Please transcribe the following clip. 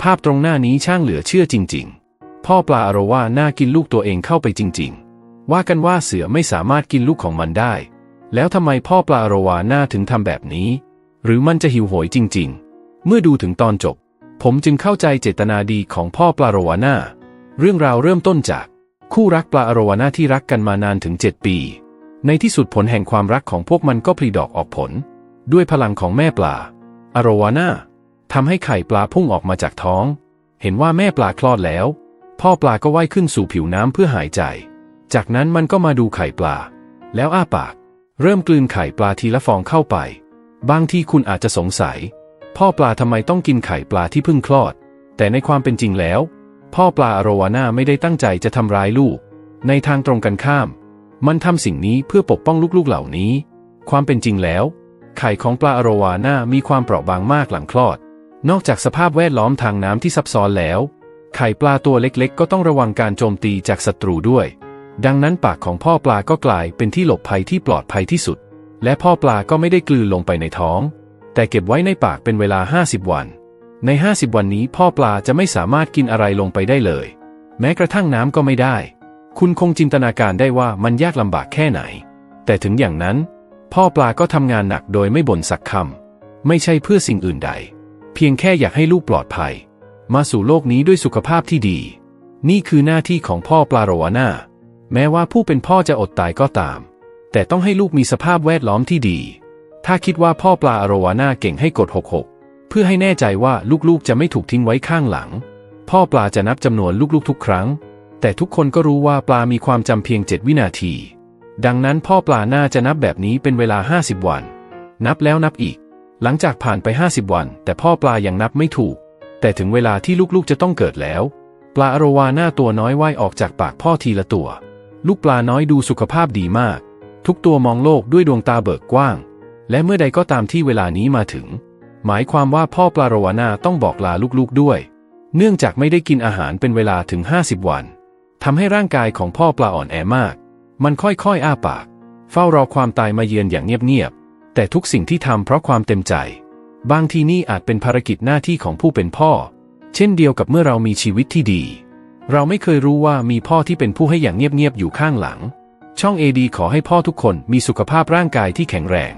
ภาพตรงหน้านี้ช่างเหลือเชื่อจริง ๆ พ่อปลาอโรวาน่ากินลูกตัวเองเข้าไปจริง ๆ ว่ากันว่าเสือไม่สามารถกินลูกของมันได้ แล้วทำไมพ่อปลาอโรวาน่าถึงทำแบบนี้ หรือมันจะหิวโหยจริง ๆ เมื่อดูถึงตอนจบ ผมจึงเข้าใจเจตนาดีของพ่อปลาโรวาน่าเรื่องราวเริ่มต้นจาก คู่รักปลาอโรวาน่าที่รักกันมานานถึง 7 ปี ในที่สุดผลแห่งความรักของพวกมันก็ผลิดอกออกผล ด้วยพลังของแม่ปลาอโรวาน่า ทำให้ไข่ปลาพุ่งออกมาจากท้อง เห็นว่าแม่ปลาคลอดแล้ว พ่อปลาก็ว่ายขึ้นสู่ผิวน้ำเพื่อหายใจ จากนั้นมันก็มาดูไข่ปลา แล้วอ้าปาก เริ่มกลืนไข่ปลาทีละฟองเข้าไป บางที่คุณอาจจะสงสัย พ่อปลาทำไมต้องกินไข่ปลาที่เพิ่งคลอด แต่ในความเป็นจริงแล้ว พ่อปลาอโรวาน่าไม่ได้ตั้งใจจะทำร้ายลูก ในทางตรงกันข้าม มันทำสิ่งนี้เพื่อปกป้องลูกๆเหล่านี้ ความเป็นจริงแล้ว ไข่ของปลาอโรวาน่ามีความเปราะบางมากหลังคลอด นอกจากสภาพแวดล้อมทางน้ำที่ซับซ้อนแล้ว ไข่ปลาตัวเล็กๆ ก็ต้องระวังการโจมตีจากศัตรูด้วย ดังนั้นปากของพ่อปลาก็กลายเป็นที่หลบภัยที่ปลอดภัยที่สุด และพ่อปลาก็ไม่ได้กลืนลงไปในท้อง แต่เก็บไว้ในปากเป็นเวลา 50 วัน ใน 50 วันนี้พ่อปลาจะไม่สามารถกินอะไรลงไปได้เลย แม้กระทั่งน้ำก็ไม่ได้ คุณคงจินตนาการได้ว่ามันยากลำบากแค่ไหน แต่ถึงอย่างนั้น พ่อปลาก็ทำงานหนักโดยไม่บ่นสักคำไม่ใช่เพื่อสิ่งอื่นใด พียงแค่อยากให้ลูกปลอดภัย มาสู่โลกนี้ด้วยสุขภาพที่ดี นี่คือหน้าที่ของพ่อปลาโรวาน่าแม้ว่าผู้เป็นพ่อจะอดตายก็ตาม แต่ต้องให้ลูกมีสภาพแวดล้อมที่ดี ถ้าคิดว่าพ่อปลาอโรวาน่าเก่งให้กด 66 เพื่อให้แน่ใจว่าลูกๆจะไม่ถูกทิ้งไว้ข้างหลัง พ่อปลาจะนับจำนวนลูกๆทุกครั้ง แต่ทุกคนก็รู้ว่าปลามีความจำเพียง 7 วินาที ดังนั้นพ่อปลาน่าจะนับแบบนี้เป็นเวลา 50 วัน นับแล้วนับอีก หลังจากผ่านไป 50 วัน แต่พ่อปลายังนับไม่ถูก แต่ถึงเวลาที่ลูกๆจะต้องเกิดแล้ว ปลาอโรวาหน่าตัวน้อยว่ายออกจากปากพ่อทีละตัว ลูกปลาน้อยดูสุขภาพดีมาก ทุกตัวมองโลกด้วยดวงตาเบิกกว้าง และเมื่อใดก็ตามที่เวลานี้มาถึง หมายความว่าพ่อปลาโรวาน่าต้องบอกลาลูกๆด้วย เนื่องจากไม่ได้กินอาหารเป็นเวลาถึง 50 วันทำให้ร่างกายของพ่อปลาอ่อนแอมาก มันค่อยๆ อ้าปาก เฝ้ารอความตายมาเยือนอย่างเงียบๆ แต่ทุกสิ่งที่ทำเพราะความเต็มใจ บางทีนี่อาจเป็นภารกิจหน้าที่ของผู้เป็นพ่อ เช่นเดียวกับเมื่อเรามีชีวิตที่ดี เราไม่เคยรู้ว่ามีพ่อที่เป็นผู้ให้อย่างเงียบๆอยู่ข้างหลัง ช่องเอดีขอให้พ่อทุกคนมีสุขภาพร่างกายที่แข็งแรง